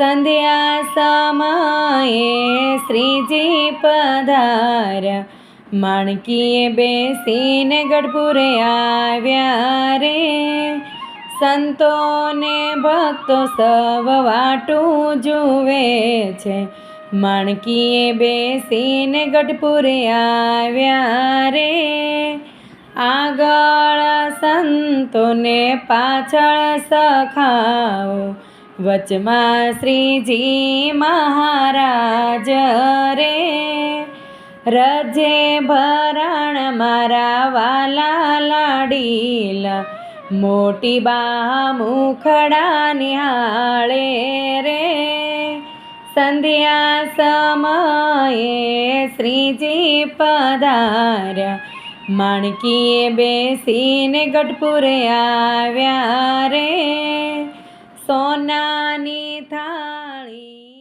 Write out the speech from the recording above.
સંધ્યા સમયે શ્રીજી પધાર્યા માણકીએ બેસીને ગઢપુરે આવ્યા રે. સંતોને ભક્તો સવ વાટું જુએ છે. માણકીએ બેસીને ગઢપુરે આવ્યા રે. આગળ સંતોને પાછળ સખાઓ વચમાં શ્રીજી મહારાજ રે રજે ભરાણ મારા વાલા લાડીલા, મોટી બા મુખડા નિહાળે રે. સંધ્યા સમયે શ્રીજી પધાર્યા માણકીએ બેસીને ગઢપુરે આવ્યા રે. સોનાની થાળી.